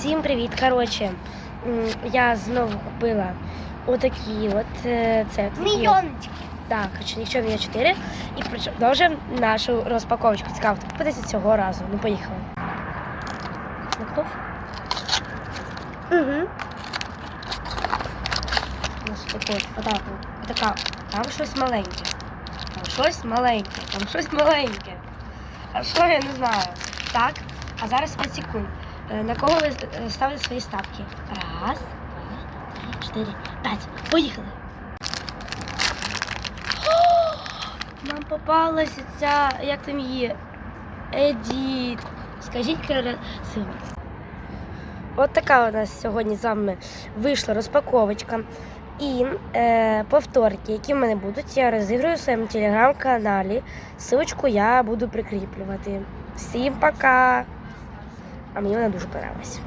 Всім привіт! Коротше, я знову купила отакі от е, це такі, Мільйончик. Так, якщо мені 4 і продовжуємо нашу розпаковочку. Цікаво, купитися цього разу. Ну, поїхали. Смакнув? Угу. Отак, отака. Там щось маленьке. Там щось маленьке, там щось маленьке. А що я не знаю. Так, а зараз 5 секунд. Е, На кого ви е, ставите свої ставки? Раз, два, три, чотири, п'ять. Поїхали. О, Нам попалася ця, як там її, Едіт. Скажіть красиво. От така у нас сьогодні з вами вийшла розпаковочка. І е, повторки, які в мене будуть, я розіграю в своєму телеграм-каналі. Силочку я буду прикріплювати. Всім пока! а мені вона дуже подобалась.